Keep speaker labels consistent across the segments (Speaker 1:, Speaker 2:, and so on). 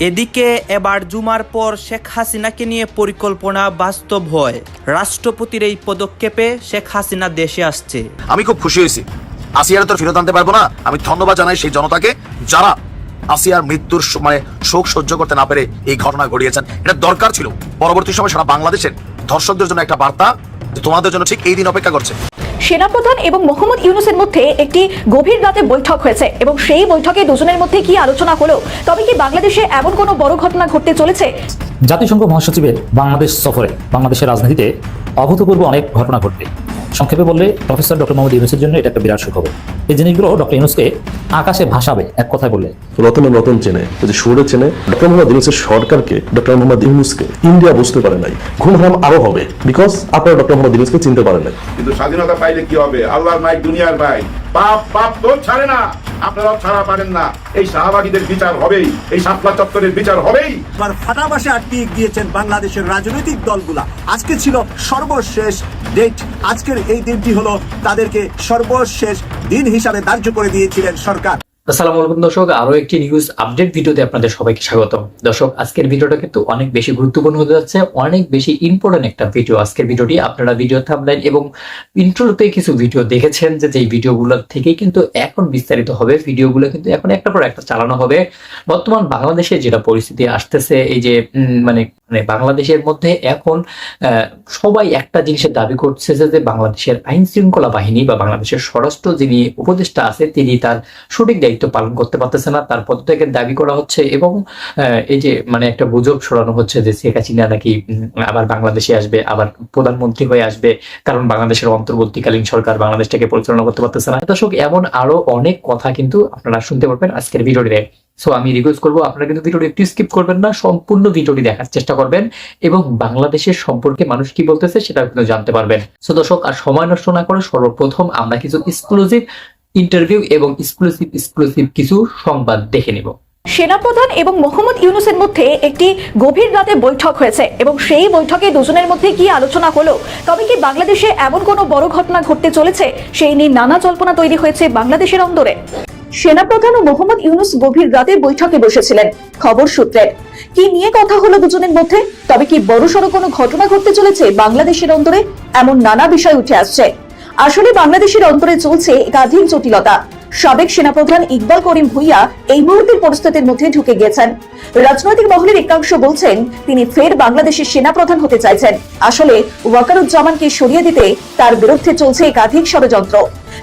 Speaker 1: এদিকে এবার জুমার পর শেখ হাসিনাকে নিয়ে পরিকল্পনা বাস্তব হয়। রাষ্ট্রপতির এই পদক্ষেপে শেখ হাসিনা দেশে আসছে।
Speaker 2: আমি খুব খুশি হয়েছি। আসিয়ার তো ফেরত আনতে পারব না। আমি ধন্যবাদ জানাই সেই জনতাকে যারা আসিয়ার মৃত্যুর স- মানে শোক সহ্য করতে না পেরে এই ঘটনা ঘটিয়েছেন। এটা দরকার ছিল। পরবর্তী সময় সারা বাংলাদেশের ধর্ষকদের জন্য একটা বার্তা তোমাদের জন্য ঠিক এই দিন অপেক্ষা করছে।
Speaker 3: সেনাপ্রধান এবং মোহাম্মদ ইউনুসের মধ্যে একটি গভীর রাতে বৈঠক হয়েছে এবং সেই বৈঠকে দুজনের মধ্যে কি আলোচনা হলো তবে কি বাংলাদেশে এমন কোনো বড় ঘটনা ঘটতে চলেছে?
Speaker 4: জাতিসংঘ মহাসচিবের বাংলাদেশ সফরে বাংলাদেশের রাজনীতিতে অভূতপূর্ব অনেক ঘটনা ঘটবে। সংক্ষেপে বললে প্রফেসর ডক্টর মোহাম্মদ ইউনুসের জন্য এটা একটা বিরাট সুখবর। এই জিনিসগুলো ডক্টর ইউনুসকে আকাশে ভাসাবে এক কথায় বললে
Speaker 5: রতনে রতন চেনে যে সুরে চেনে ডক্টর মোহাম্মদ ইউনুসের সরকারকে ডক্টর মোহাম্মদ ইউনুসকে ইন্ডিয়া বুঝতে পারে নাই। ঘুম হারাম আরও হবে বিকজ আপনারা ডক্টর মোহাম্মদ ইউনুসকে চিনতে পারেন নাই।
Speaker 6: কিন্তু স্বাধীনতা পাইলে কি হবে? আল্লাহর মাইক দুনিয়ার ভাই পাপ পাপ তো ছাড়ে না। আপনারাও ছাড়া পারেন না। এই শাহবাগীদের বিচার হবেই, এই সাতলা চত্বরের বিচার হবেই।
Speaker 7: এবার ফাটাবাসে আটকে দিয়েছেন বাংলাদেশের রাজনৈতিক দলগুলা। আজকে ছিল সর্বশেষ ডেট আজকের এই দিনটি হলো তাদেরকে সর্বশেষ দিন হিসাবে ধার্য করে দিয়েছিলেন সরকার।
Speaker 8: আসসালামু আলাইকুম দর্শক আরও একটি নিউজ আপডেট ভিডিওতে আপনাদের সবাইকে স্বাগতম। দর্শক, আজকের ভিডিওটা কিন্তু অনেক বেশি গুরুত্বপূর্ণ হতে যাচ্ছে, অনেক বেশি ইম্পর্টেন্ট একটা ভিডিও আজকের ভিডিওটি আপনারা ভিডিও থামলেন এবং ইন্ট্রোতে কিছু ভিডিও দেখেছেন যে যেই ভিডিওগুলো থেকে কিন্তু এখন বিস্তারিত হবে। ভিডিওগুলো কিন্তু এখন একটা পর একটা চালানো হবে। বর্তমান বাংলাদেশে যেটা পরিস্থিতি আসতেছে, এই যে মানে মানে বাংলাদেশের মধ্যে এখন সবাই একটা জিনিসের দাবি করছে যে বাংলাদেশের আইন শৃঙ্খলা বাহিনী বা বাংলাদেশের স্বরাষ্ট্র যিনি উপদেষ্টা আছে, তিনি তার সঠিক দায়িত্ব পালন করতে পারতেছে না। তার পদত্যাগের দাবি করা হচ্ছে এবং এই যে মানে একটা গুজব ছড়ানো হচ্ছে যে শেখ হাসিনা নাকি আবার বাংলাদেশে আসবে, আবার প্রধানমন্ত্রী হয়ে আসবে, কারণ বাংলাদেশের অন্তর্বর্তীকালীন সরকার বাংলাদেশটাকে পরিচালনা করতে পারতেছে না। দর্শক, এমন আরও অনেক কথা কিন্তু আপনারা শুনতে পারবেন আজকের ভিডিওটিতে। সো আমি রিকোয়েস্ট করব, আপনারা কিন্তু ভিডিওটি একটু স্কিপ করবেন না, সম্পূর্ণ ভিডিওটি দেখার চেষ্টা করবেন এবং বাংলাদেশের সম্পর্কে মানুষ কি বলতেছে সেটা কিন্তু জানতে পারবেন। সো দর্শক, আর সময় নষ্ট না করে সর্বপ্রথম আমরা কিছু এক্সক্লুসিভ ইন্টারভিউ এবং এক্সক্লুসিভ এক্সক্লুসিভ কিছু সংবাদ দেখে নিব।
Speaker 3: সেনাপ্রধান এবং মোহাম্মদ ইউনুসের মধ্যে একটি গভীর রাতে বৈঠক হয়েছে এবং সেই বৈঠকে দুজনের মধ্যে কি আলোচনা হলো, তবে কি বাংলাদেশে এমন কোনো বড় ঘটনা ঘটতে চলেছে, সেই নিয়ে নানা জল্পনা তৈরি হয়েছে বাংলাদেশের অন্দরে? সেনাপ্রধান ও মোহাম্মদ ইউনুস গভীর রাতে বৈঠকে বসেছিলেন। খবর সূত্রের কি নিয়ে কথা হলো দুজনের মধ্যে? তবে কি বড়সড় কোনো ঘটনা ঘটতে চলেছে বাংলাদেশের অন্তরে? এমন নানা বিষয় উঠে আসছে। আসলে বাংলাদেশের অন্তরে চলছে একাধিক জটিলতা। সাবেক সেনাপ্রধান ইকবাল করিম ভুইয়া এই মুহূর্তের পরিস্থিতির মধ্যে ঢুকে গেছেন রাজনৈতিক মহলের একাংশ বলছেন, তিনি ফের বাংলাদেশের সেনাপ্রধান হতে চাইছেন। আসলে ওয়াকারুজ্জামানকে সরিয়ে দিতে তার বিরুদ্ধে চলছে একাধিক ষড়যন্ত্র।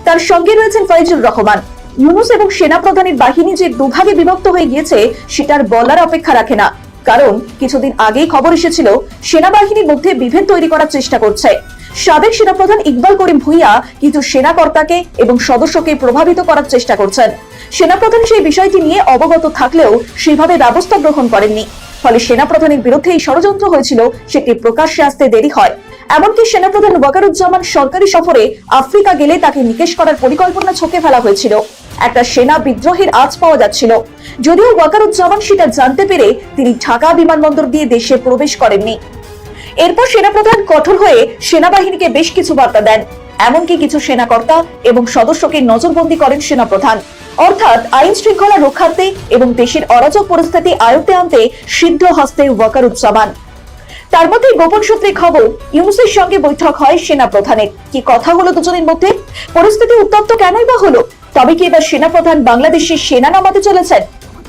Speaker 3: তার সঙ্গে রয়েছেন ফয়জুর রহমান। ইউনুস এবং সেনাপ্রধানের বাহিনী যে দুভাগে বিভক্ত হয়ে গিয়েছে, সেটার বলার অপেক্ষা রাখে না। কারণ, কিছুদিন আগেই খবর এসেছিল, সেনাবাহিনীর মধ্যে বিভেদ তৈরি করার চেষ্টা করছে। সাবেক সেনাপ্রধান ইকবাল করিম ভুইয়া কিছু সেনাকর্তাকে এবং সদস্যকে প্রভাবিত করার চেষ্টা করছেন। সেনাপ্রধান সেই বিষয়টি নিয়ে অবগত থাকলেও সেভাবে ব্যবস্থা গ্রহণ করেননি। ফলে সেনাপ্রধানের বিরুদ্ধে এই ষড়যন্ত্র হয়েছিল, সেটি প্রকাশ্যে আসতে দেরি হয়। এমনকি সেনাপ্রধান ওয়াকারুজ্জামান সরকারি সফরে আফ্রিকা গেলে তাকে নিকেশ করার পরিকল্পনা ছকে ফেলা হয়েছিল। একটা সেনা বিদ্রোহের আজ পাওয়া যাচ্ছিল। যদিও ওয়াকারুজ্জামান সেটা জানতে পেরে তিনি ঢাকা বিমানবন্দর দিয়ে দেশে প্রবেশ করেননি। এরপর সেনাপ্রধান কঠোর হয়ে সেনাবাহিনীকে বেশ কিছু বার্তা দেন। এমনকি কিছু সেনাকর্তা এবং সদস্যকে নজরবন্দি করেন সেনাপ্রধান। অর্থাৎ আইন শৃঙ্খলা রক্ষার্থে এবং দেশের অরাজক পরিস্থিতি আয়ত্তে আনতে সিদ্ধ হস্তে ওয়াকারুজ্জামান। তার মধ্যে গোপন সূত্রে খবর, ইউনুসের সঙ্গে বৈঠক হয় সেনা প্রধানের কি কথা হলো দুজনের মধ্যে? পরিস্থিতি উত্তপ্ত কেনই বা হলো? তবে কি এবার সেনাপ্রধান বাংলাদেশে সেনা নামাতে চলেছেন?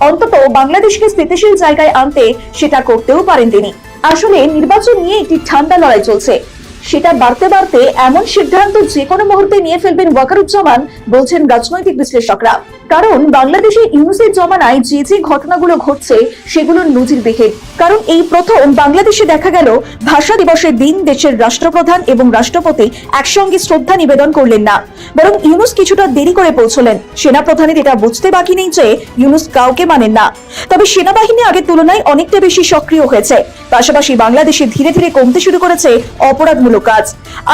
Speaker 3: অন্তত বাংলাদেশকে স্থিতিশীল জায়গায় আনতে সেটা করতেও পারেন তিনি। আসলে নির্বাচন নিয়ে একটি ঠান্ডা লড়াই চলছে। সেটা বাড়তে বাড়তে এমন সিদ্ধান্ত যে কোনো মুহূর্তে নিয়ে ফেলবেন ওয়াকারুজ্জামান, বলছেন রাজনৈতিক বিশ্লেষকরা। কারণ বাংলাদেশে ইউনুসের জমানায় যে যে ঘটনাগুলো ঘটছে সেগুলোর নজিরবিহীন। কারণ এই প্রথম বাংলাদেশে দেখা গেল, ভাষা দিবসের দিন দেশের রাষ্ট্রপ্রধান এবং রাষ্ট্রপতি একসঙ্গে শ্রদ্ধা নিবেদন করলেন না। বরং ইউনুস কিছুটা দেরি করে পৌঁছলেন। সেনাপ্রধানের এটা বুঝতে বাকি নেই যে, ইউনুস কাউকে মানেন না। তবে সেনাবাহিনী আগের তুলনায় অনেকটা বেশি সক্রিয় হয়েছে। পাশাপাশি বাংলাদেশে ধীরে ধীরে কমতে শুরু করেছে অপরাধমূলক কাজ।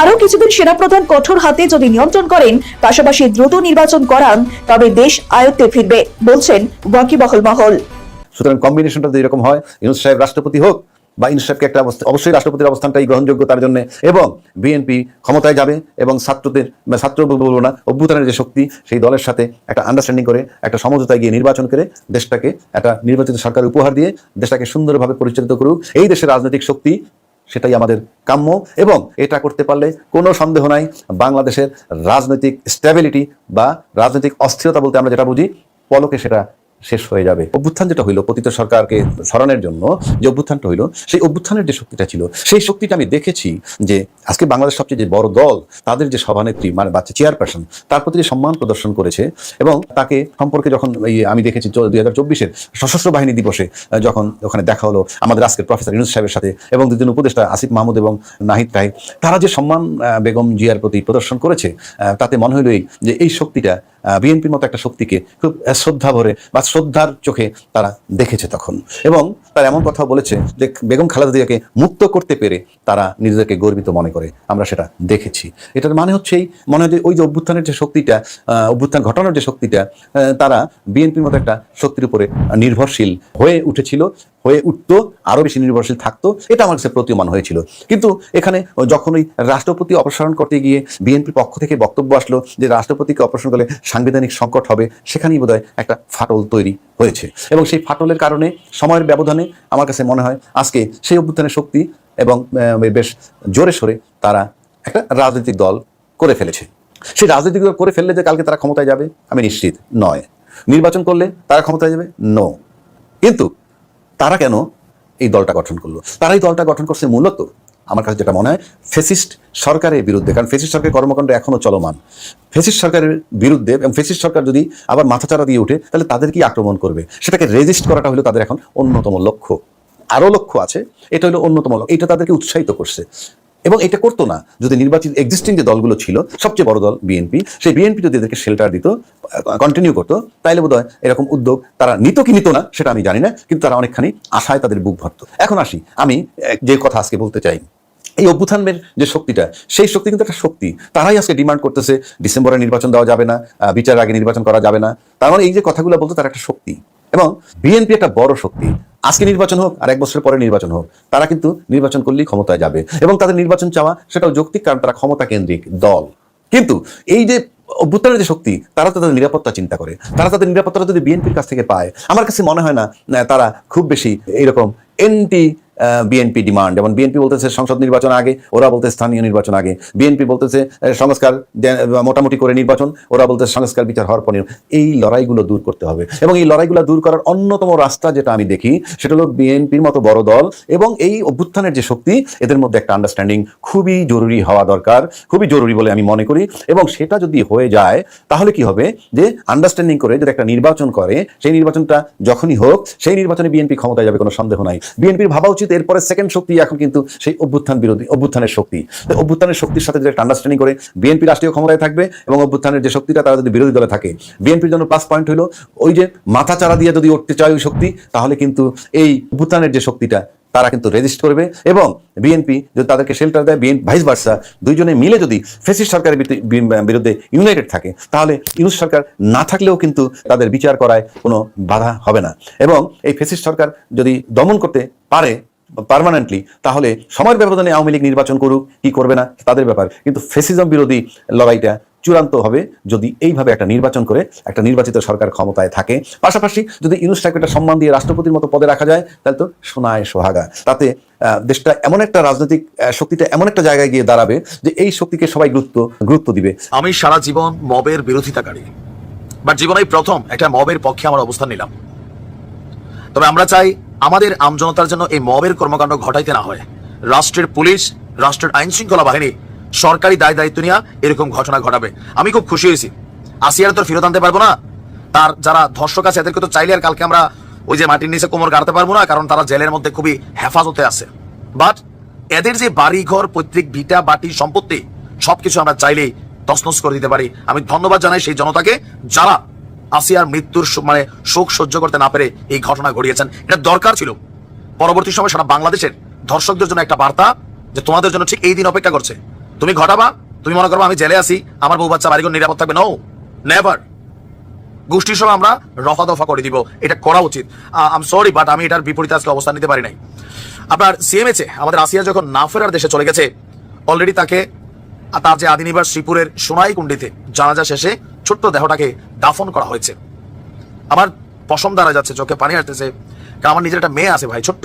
Speaker 3: আরও কিছুদিন সেনাপ্রধান কঠোর হাতে যদি নিয়ন্ত্রণ করেন, পাশাপাশি দ্রুত নির্বাচন করান, তবে দেশ আয়ত্তে ফিরবে, বলছেন ওয়াকিবহল মহল।
Speaker 9: সুতরাং কম্বিনেশনটা যদি এরকম হয়, ইউনুস সাহেব রাষ্ট্রপতি হোক বা ইনসাফকে একটা অবস্থা, অবশ্যই রাষ্ট্রপতির অবস্থানটাই গ্রহণযোগ্য তার জন্য, এবং বিএনপি ক্ষমতায় যাবে, এবং ছাত্রদের ছাত্র বলব না, অভ্যুত্থানের যে শক্তি, সেই দলের সাথে একটা আন্ডারস্ট্যান্ডিং করে, একটা সমঝোতায় গিয়ে নির্বাচন করে, দেশটাকে একটা নির্বাচিত সরকার উপহার দিয়ে, দেশটাকে সুন্দরভাবে পরিচালিত করুক। এই দেশের রাজনৈতিক শক্তি সেটাই আমাদের কাম্য এবং এটা করতে পারলে কোনো সন্দেহ নাই বাংলাদেশের রাজনৈতিক স্ট্যাবিলিটি বা রাজনৈতিক অস্থিরতা বলতে আমরা যেটা বুঝি, পলকে সেটা শেষ হয়ে যাবে। অভ্যুত্থান যেটা হইল, পতিত সরকারকে সরানোর জন্য যে অভ্যুত্থানটা হইল, সেই অভ্যুত্থানের যে শক্তিটা ছিল, সেই শক্তিটা আমি দেখেছি যে আজকে বাংলাদেশ সবচেয়ে যে বড় দল, তাদের যে সভানেত্রী মানে বাচ্চা চেয়ারপারসন, তার প্রতি যে সম্মান প্রদর্শন করেছে এবং তাকে সম্পর্কে যখন এই আমি দেখেছি দুই হাজার চব্বিশের সশস্ত্র বাহিনী দিবসে যখন ওখানে দেখা হলো আমাদের আজকের প্রফেসর ইউনুস সাহেবের সাথে এবং দুজন উপদেষ্টা আসিফ মাহমুদ এবং নাহিদ রায়, তারা যে সম্মান বেগম জিয়ার প্রতি প্রদর্শন করেছে তাতে মনে হলো এই যে এই শক্তিটা বিএনপির মতো একটা শক্তিকে খুব শ্রদ্ধা ভরে বা শ্রদ্ধার চোখে তারা দেখেছে তখন। এবং তারা এমন কথা বলেছে যে বেগম খালেদা জিয়াকে মুক্ত করতে পেরে তারা নিজেদেরকে গর্বিত মনে করে। আমরা সেটা দেখেছি। এটার মানে হচ্ছে এই, মনে হয় যে ওই যে অভ্যুত্থানের যে শক্তিটা অভ্যুত্থান ঘটানোর যে শক্তিটা তারা বিএনপির মতো একটা শক্তির উপরে নির্ভরশীল হয়ে উঠেছিল, হয়ে উঠতো আরও বেশি নির্ভরশীল থাকতো, এটা আমার কাছে প্রতীয়মান হয়েছিল। কিন্তু এখানে যখন ওই রাষ্ট্রপতি অপসারণ করতে গিয়ে বিএনপির পক্ষ থেকে বক্তব্য আসলো যে রাষ্ট্রপতিকে অপসারণ করলে সাংবিধানিক সংকট হবে, সেখানেই বোধহয় একটা ফাটল তৈরি হয়েছে। এবং সেই ফাটলের কারণে সময়ের ব্যবধানে আমার কাছে মনে হয় আজকে সেই অভ্যুত্থানের শক্তি এবং বেশ জোরে সোরে তারা একটা রাজনৈতিক দল করে ফেলেছে। সেই রাজনৈতিক দল করে ফেললে যে কালকে তারা ক্ষমতায় যাবে, আমি নিশ্চিত নয়। নির্বাচন করলে তারা ক্ষমতায় যাবে? নো কিন্তু তারা কেন এই দলটা গঠন করল? তারা এই দলটা গঠন করছে মূলত আমার কাছে যেটা মনে হয়, ফেসিস্ট সরকারের বিরুদ্ধে, কারণ ফেসিস্ট সরকারের কর্মকাণ্ড এখনও চলমান। ফেসিস্ট সরকারের বিরুদ্ধে এবং ফেসিস্ট সরকার যদি আবার মাথাচাড়া দিয়ে ওঠে, তাহলে তাদের কি আক্রমণ করবে? সেটাকে রেজিস্ট করাটা হলো তাদের এখন অন্যতম লক্ষ্য। আরও লক্ষ্য আছে, এটা হলো অন্যতম লক্ষ্য। এটা তাদেরকে উৎসাহিত করছে। এবং এটা করতো না যদি নির্বাচিত এক্সিস্টিং যে দলগুলো ছিল, সবচেয়ে বড় দল বিএনপি সেই বিএনপি যদি এদেরকে শেল্টার দিত কন্টিনিউ করতো, তাইলে বোধহয় এরকম উদ্যোগ তারা নিত কি নিত না, সেটা আমি জানি না, কিন্তু তারা অনেকখানি আশায় তাদের বুক ভরত। এখন আসি, আমি যে কথা আজকে বলতে চাই। এই অভ্যুত্থানের যে শক্তিটা, সেই শক্তি কিন্তু একটা শক্তি। তারাই আজকে ডিমান্ড করতেছে, ডিসেম্বরে নির্বাচন দেওয়া যাবে না বিচারের আগে নির্বাচন করা যাবে না। তার মানে এই যে কথাগুলো বলতো তার একটা শক্তি। এবং বিএনপি একটা বড় শক্তি। আজকে নির্বাচন হোক, আর এক বছর পরে নির্বাচন হোক, তারা কিন্তু নির্বাচন করলেই ক্ষমতায় যাবে। এবং তাদের নির্বাচন চাওয়া, সেটাও যৌক্তিক, কারণ তারা ক্ষমতা কেন্দ্রিক দল। কিন্তু এই যে অভ্যুত্থানের যে শক্তি, তারা তাদের নিরাপত্তা চিন্তা করে। তারা তাদের নিরাপত্তাটা যদি বিএনপির কাছ থেকে পায়, আমার কাছে মনে হয় না তারা খুব বেশি এইরকম এনটি বিএনপি ডিমান্ড যেমন বিএনপি বলতেছে সংসদ নির্বাচন আগে, ওরা বলতে স্থানীয় নির্বাচন আগে। বিএনপি বলতেছে সংস্কার মোটামুটি করে নির্বাচন, ওরা বলতে সংস্কার বিচার হওয়ার পর। এই লড়াইগুলো দূর করতে হবে। এবং এই লড়াইগুলো দূর করার অন্যতম রাস্তা যেটা আমি দেখি, সেটা হলো বিএনপির মতো বড় দল এবং এই অভ্যুত্থানের যে শক্তি, এদের মধ্যে একটা আন্ডারস্ট্যান্ডিং খুবই জরুরি হওয়া দরকার, খুবই জরুরি বলে আমি মনে করি। এবং সেটা যদি হয়ে যায়, তাহলে কি হবে? যে আন্ডারস্ট্যান্ডিং করে যদি একটা নির্বাচন করে, সেই নির্বাচনটা যখনই হোক, সেই নির্বাচনে বিএনপি ক্ষমতায় যাবে কোনো সন্দেহ নাই। বিএনপির ভাবা উচিত এরপরে সেকেন্ড শক্তি এখন কিন্তু সেই অভ্যুত্থান বিরোধী, অভ্যুত্থানের শক্তি। অভ্যুত্থানের শক্তির সাথে যদি একটা করে বিএনপি রাষ্ট্রীয় ক্ষমতায় থাকবে এবং অভ্যুত্থানের যে শক্তিটা তারা যদি বিরোধী দলে থাকে বিএনপির জন্য প্লাস পয়েন্ট হলো ওই যে মাথা চারা দিয়ে যদি উঠতে চায় ওই শক্তি, তাহলে কিন্তু এই অভ্যুত্থানের যে শক্তিটা তারা কিন্তু রেজিস্ট করবে এবং বিএনপি যদি তাদেরকে শেল্টার দেয় বিএন ভাইস ভার্সা দুইজনে মিলে যদি ফেসিস্ট সরকারের বিরুদ্ধে- ইউনাইটেড থাকে, তাহলে ইউনুস সরকার না থাকলেও কিন্তু তাদের বিচার করায় কোনো বাধা হবে না। এবং এই ফেসিস্ট সরকার যদি দমন করতে পারে পার্মানেন্টলি তাহলে সময়ের ব্যবধানে আওয়ামী লীগ নির্বাচন করুক, কি করবে না, তাদের ব্যাপার। কিন্তু ফেসিজম বিরোধী লড়াইটা চূড়ান্ত হবে যদি এইভাবে একটা নির্বাচন করে একটা নির্বাচিত সরকার ক্ষমতায় থাকে। পাশাপাশি যদি ইউনুস সাহেবকে একটা সম্মান দিয়ে রাষ্ট্রপতির মতো পদে রাখা যায়, তাহলে তো সোনায় সোহাগা। তাতে দেশটা এমন একটা রাজনৈতিক শক্তিটা এমন একটা জায়গায় গিয়ে দাঁড়াবে যে এই শক্তিকে সবাই গুরুত্ব গুরুত্ব দিবে।
Speaker 2: আমি সারা জীবন মবের বিরোধিতাকারী। বাট জীবনে প্রথম একটা মবের পক্ষে আমার অবস্থান নিলাম। তবে আমরা চাই আমাদের আমজনতার জন্য এই মবের কর্মকাণ্ড ঘটাইতে না হয়। রাষ্ট্রের পুলিশ, রাষ্ট্রের আইন শৃঙ্খলা বাহিনী, সরকারি দায় দায়িত্ব নিয়ে এরকম ঘটনা ঘটাবে। আমি খুব খুশি হয়েছি। আসিয়ার তো ফেরত আনতে পারব না? তার যারা ধর্ষক আছে, এদেরকে তো চাইলে আর কালকে আমরা ওই যে মাটির নিচে কোমর গাড়তে পারব না, কারণ তারা জেলের মধ্যে খুবই হেফাজতে আছে। বাট এদের যে বাড়ি ঘর পৈতৃক ভিটা, বাটি, সম্পত্তি, সবকিছু আমরা চাইলেই তসনস করে দিতে পারি। আমি ধন্যবাদ জানাই সেই জনতাকে, যারা আসিয়ার মৃত্যুর মানে শোক সহ্য করতে না পেরে এই ঘটনা ঘটিয়েছেন। এটা দরকার ছিল। পরবর্তী সময় সারা বাংলাদেশের ধর্ষকদের জন্য একটা বার্তা যে তোমাদের জন্য ঠিক এই দিন অপেক্ষা করছে। তুমি ঘটাবা, তুমি মনে করব আমি জেলে আছি, আমার বউ বাচ্চা বাড়িঘর নিরাপদ থাকবে। নো নেভার গোষ্ঠীর সঙ্গে আমরা রফা দফা করে দিব। এটা করা উচিত। আম সরি বাট আমি এটার বিপরীতে আজকে অবস্থান নিতে পারি নাই। আপনার সিএমএচে আমাদের আসিয়া যখন না ফেরার দেশে চলে গেছে অলরেডি তাকে তার যে আদিনিবাস শ্রীপুরের সোনাই কুণ্ডিতে জানাজা শেষে ছোট্ট দেহটাকে দাফন করা হয়েছে। আমার পশম দ্বারা যাচ্ছে, চোখে পানি আসতেছে। কারণ আমার নিজের একটা মেয়ে আছে ভাই, ছোট্ট,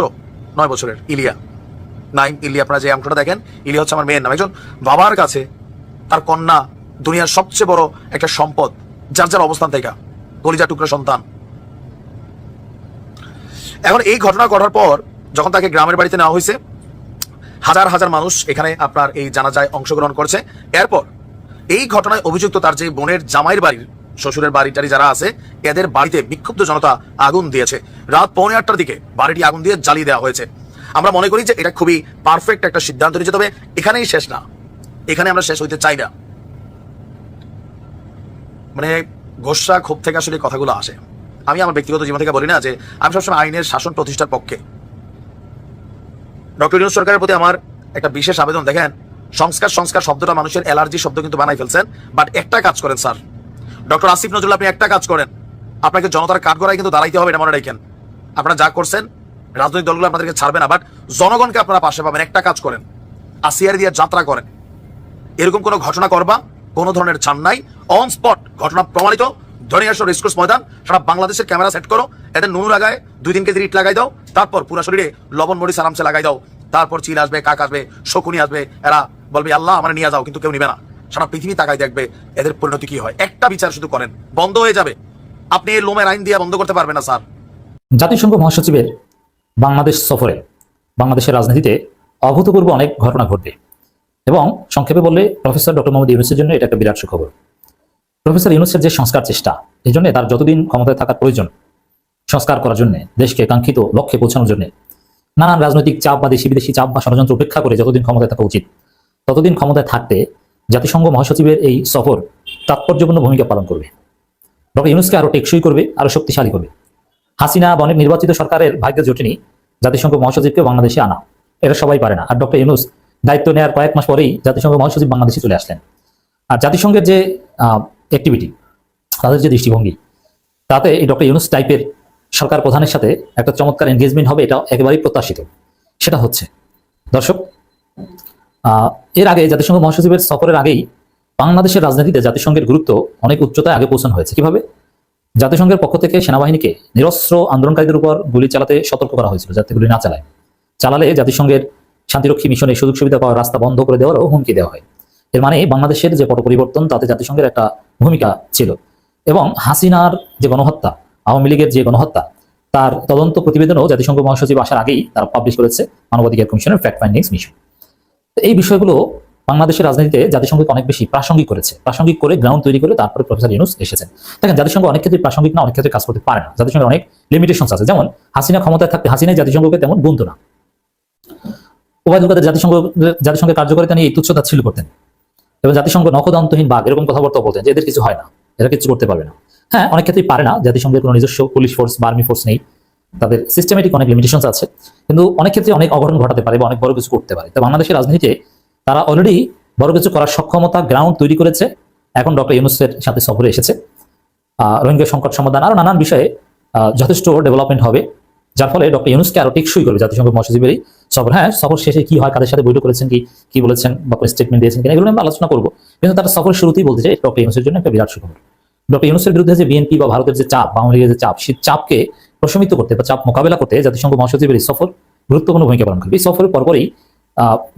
Speaker 2: নয় বছরের, ইলিয়া। নাইম ইলিয়া, আপনারা যে অঙ্কটা দেখেন, ইলিয়া হচ্ছে আমার মেয়ের নাম। একজন বাবার কাছে তার কন্যা দুনিয়ার সবচেয়ে বড় একটা সম্পদ, যার যার অবস্থান থেকে কলিজা টুকরা সন্তান। এখন এই ঘটনা ঘটার পর যখন তাকে গ্রামের বাড়িতে নেওয়া হয়েছে, হাজার হাজার মানুষ এখানে আপনার এই জানাজায় অংশগ্রহণ করছে। এরপর এই ঘটনায় অভিযুক্ত তার যে বোনের জামাইয়ের বাড়ির শ্বশুরের বাড়ি টাড়ি যারা আছে, এদের বাড়িতে বিক্ষুব্ধ জনতা আগুন দিয়েছে। রাত পৌনে আটটার দিকে বাড়িটি আগুন দিয়ে জ্বালিয়ে দেওয়া হয়েছে। আমরা মনে করি যে এটা খুবই পারফেক্ট একটা সিদ্ধান্ত নিয়েছে, তবে এখানেই শেষ না। এখানে আমরা শেষ হইতে চাই না। মানে গোসা ক্ষোভ থেকে আসলে কথাগুলো আসে। আমি আমার ব্যক্তিগত জীবন থেকে বলি না যে আমি সবসময় আইনের শাসন প্রতিষ্ঠার পক্ষে। ডক্টর ইউনুস সরকারের প্রতি আমার একটা বিশেষ আবেদন, দেখেন সংস্কার সংস্কার শব্দটা মানুষের অ্যালার্জি শব্দ কিন্তু বানাই ফেলছেন। বাট একটা কাজ করেন, স্যার। ডক্টর আসিফ নজরুল, আপনি একটা কাজ করেন। আপনাকে জনতার কাঠগড়ায় কিন্তু দাঁড়াইতে হবে, এটা মনে রাখেন। আপনারা যা করছেন, রাজনৈতিক দলগুলো আপনাদেরকে ছাড়বে না বাট জনগণকে আপনারা পাশে পাবেন। একটা কাজ করেন, আসিয়ার দিয়ে যাত্রা করেন। এরকম কোনো ঘটনা করবা, কোনো ধরনের ছান নাই। অন স্পট ঘটনা প্রমাণিত। ধরে আসো রেসকোর্স ময়দান, সারা বাংলাদেশের ক্যামেরা সেট করো। এদের নুন লাগায়, দুই দিন কেজি ইট লাগাই দাও। তারপর পুরো শরীরে লবণ, মরিচ, আরামসে লাগাই দাও। তারপর চিল আসবে, কাক আসবে, শকুনি আসবে, এরা বলবে, আল্লাহ, আমার নিয়ে যাও, কিন্তু কেউ নিবে না। সারা পৃথিবী তাকাই দেখবে এদের পরিণতি কি হয়। একটা বিচার শুধু করেন, বন্ধ হয়ে যাবে। আপনি এই লোমের আইন দিয়ে বন্ধ করতে পারবেন না, স্যার।
Speaker 4: জাতিসংঘ মহাসচিবের বাংলাদেশ সফরে বাংলাদেশের রাজনীতিতে অভূতপূর্ব অনেক ঘটনা ঘটবে এবং সংক্ষেপে বললে প্রফেসর ডক্টর মোহাম্মদ ইউনুসের জন্য এটা একটা বিরাট সুখবর। প্রফেসর ইউনুসের যে সংস্কার চেষ্টা, এই জন্য তার যতদিন ক্ষমতায় থাকার প্রয়োজন, সংস্কার করার জন্য, দেশকে কাঙ্ক্ষিত লক্ষ্যে পৌঁছানোর জন্য, নানান রাজনৈতিক চাপ বা দেশি বিদেশি চাপ বা ষড়যন্ত্র উপেক্ষা করে যতদিন ক্ষমতায় থাকা উচিত ততদিন ক্ষমতায় থাকতে জাতিসংঘ মহাসচিবের এই সফর তাৎপর্যপূর্ণ ভূমিকা পালন করবে। ডক্টর ইউনুসকে আরও টেকসই করবে আরও শক্তিশালী করবে হাসিনা বা অনেক নির্বাচিত সরকারের ভাগ্য জোটেনি জাতিসংঘ মহাসচিবকে বাংলাদেশে আনা। এটা সবাই পারে না। আর ডক্টর ইউনুস দায়িত্ব নেওয়ার কয়েক মাস পরেই জাতিসংঘ মহাসচিব বাংলাদেশে চলে আসলেন। আর জাতিসংঘের যে অ্যাক্টিভিটি তাদের যে দৃষ্টিভঙ্গি, তাতে এই ডক্টর ইউনুস টাইপের সরকার প্রধানের সাথে একটা চমৎকার এনগেজমেন্ট হবে, এটা একেবারেই প্রত্যাশিত। সেটা হচ্ছে, দর্শক এর আগে জাতিসংঘ মহাসচিবের সফরের আগেই বাংলাদেশের রাজনীতিতে জাতিসংঘের গুরুত্ব অনেক উচ্চতায় আগে পৌঁছানো হয়েছে। কীভাবে? জাতিসংঘের পক্ষ থেকে সেনাবাহিনীকে নিরস্ত্র আন্দোলনকারীদের উপর গুলি চালাতে সতর্ক করা হয়েছিল যাতে গুলি না চালায়। চালালে জাতিসংঘের শান্তিরক্ষী মিশনে সুযোগ সুবিধা পাওয়ার রাস্তা বন্ধ করে দেওয়ারও হুমকি দেওয়া হয়। এর মানে বাংলাদেশের যে পট পরিবর্তন তাতে জাতিসংঘের একটা ভূমিকা ছিল এবং হাসিনার যে গণহত্যা, আওয়ামী লীগের যে গণহত্যা, তার তদন্ত প্রতিবেদনও জাতিসংঘ মহাসচিব আসার আগেই তারা পাবলিশ করেছে মানবাধিকার কমিশনের ফ্যাক্ট ফাইন্ডিংস মিশন তো এই বিষয়গুলো বাংলাদেশের রাজনীতিতে জাতিসংঘকে অনেক বেশি প্রাসঙ্গিক করেছে। প্রাসঙ্গিক করে গ্রাউন্ড তৈরি করে তারপরে প্রফেসর ইউনুস এসেছেন। দেখেন, জাতিসংঘ অনেক ক্ষেত্রে প্রাসঙ্গিক না, অনেক ক্ষেত্রে কাজ করতে পারে না। জাতিসংঘের অনেক লিমিটেশন আছে। যেমন, হাসিনা ক্ষমতায় থাকতে হাসিনাই জাতিসংঘকে তেমন গুনত না। কাদের জাতিসংঘ জাতিসংঘের কার্যকারিতা নিয়ে এই তুচ্ছতা ছিল করতেন। এবং জাতিসংঘ নখদন্তহীন বাঘ, এরকম কথাবার্তা বলতেন যে এদের কিছু হয় না। এরা কিছু করতে পারবে না। হ্যাঁ অনেক ক্ষেত্রেই পারে না। জাতিসংঘের কোনো নিজস্ব পুলিশ ফোর্স বা আর্মি ফোর্স নেই। তাদের সিস্টেমেটিক অনেক লিমিটেশন আছে। কিন্তু অনেক ক্ষেত্রে অনেক অঘটন ঘটাতে পারে বা অনেক বড় কিছু করতে পারে। তো বাংলাদেশের রাজনীতিতে তারা অলরেডি বড় কিছু করার সক্ষমতা গ্রাউন্ড তৈরি করেছে। এখন ডক্টর ইউনুসের সাথে সফরে এসেছে। রোহিঙ্গা সংকট সমাধান আরও নানান বিষয়ে যথেষ্ট ডেভেলপমেন্ট হবে। যার ফলে ডক্টর ইউনুসকে আরও টেকসই করবে জাতিসংঘ মহাসচিবের এই সফর। হ্যাঁ সফর শেষে কি হয়, কাদের সাথে বৈঠক করেছেন, কি কি বলেছেন বা স্টেটমেন্ট দিয়েছেন কিনা, এগুলো আমরা আলোচনা করব। কিন্তু তারা সফরের শুরুতেই বলতে চাই ডক্টর ইউনুসের জন্য একটা বিরাট সুখবর। ডক্টর ইউনুসের বিরুদ্ধে যে বিএনপি বা ভারতের যে চাপ বা আওয়ামী লীগের যে চাপ, সেই চাপকে প্রশমিত করতে বা চাপ মোকাবেলা করতে জাতিসংঘ মহাসচিবের এই সফর গুরুত্বপূর্ণ ভূমিকা পালন করবে এই সফরের পরপরই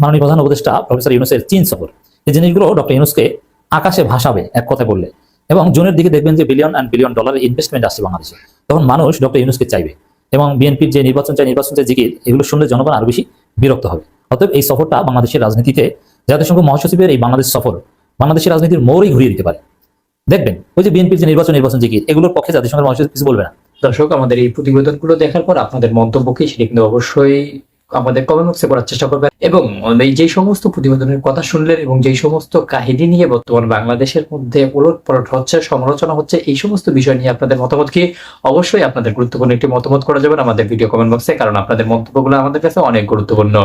Speaker 4: মাননীয় প্রধান উপদেষ্টা প্রফেসর ইউনুসের চীন সফর। এই জিনিসগুলো ডক্টর ইউনুসকে আকাশে ভাসাবে, এক কথা বললে। এবং জুনের দিকে দেখবেন যে বিলিয়ন অ্যান্ড বিলিয়ন ডলারের ইনভেস্টমেন্ট আসছে বাংলাদেশে। তখন মানুষ ডক্টর ইউনুসকে চাইবে। এবং বিএনপির যে নির্বাচন চাই নির্বাচন চাই জিকির, এগুলো শুনলে জনগণ আরও বেশি বিরক্ত হবে। অতএব এই সফরটা বাংলাদেশের রাজনীতিতে, জাতিসংঘ মহাসচিবের এই বাংলাদেশ সফর বাংলাদেশের রাজনীতির মোড়ই ঘুরিয়ে দিতে পারে। দেখবেন, ওই যে বিএনপির যে নির্বাচন নির্বাচন জিকির, এগুলোর পক্ষে জাতিসংঘের মহাসচিব কিছু বলবে না।
Speaker 8: দর্শক, আমাদের এই প্রতিবেদনগুলো দেখার পর আপনাদের মন্তব্য কি সেটা কিন্তু অবশ্যই আমাদের কমেন্ট বক্সে করার চেষ্টা করবেন। এবং এই যে সমস্ত প্রতিবেদনের কথা শুনলেন এবং যে সমস্ত কাহিনী নিয়ে বর্তমান বাংলাদেশের মধ্যে ওলট পালট হচ্ছে, সমালোচনা হচ্ছে, এই সমস্ত বিষয় নিয়ে আপনাদের মতামত কি অবশ্যই আপনাদের গুরুত্বপূর্ণ একটি মতামত করা যাবে আমাদের ভিডিও কমেন্ট বক্সে কারণ আপনাদের মন্তব্যগুলো আমাদের কাছে অনেক গুরুত্বপূর্ণ।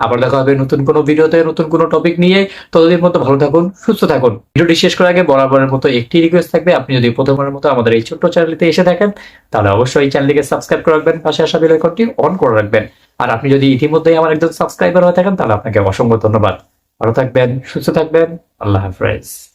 Speaker 8: আবার দেখা হবে নতুন কোনো ভিডিওতে, নতুন কোনো টপিক নিয়ে। ততদিন মতো ভালো থাকুন, সুস্থ থাকুন। ভিডিওটি শেষ করার আগে বরাবরের মতো একটি রিকোয়েস্ট থাকবে। আপনি যদি প্রথমবারের মতো আমাদের এই ছোট্ট চ্যানেলটিতে এসে থাকেন, তাহলে অবশ্যই এই চ্যানেলটিকে সাবস্ক্রাইব করে রাখবেন, পাশে আসা বেল আইকনটি অন করে রাখবেন। আর আপনি যদি ইতিমধ্যেই আমার একজন সাবস্ক্রাইবার হয়ে থাকেন, তাহলে আপনাকে অসংখ্য ধন্যবাদ। ভালো থাকবেন, সুস্থ থাকবেন। আল্লাহ হাফেজ।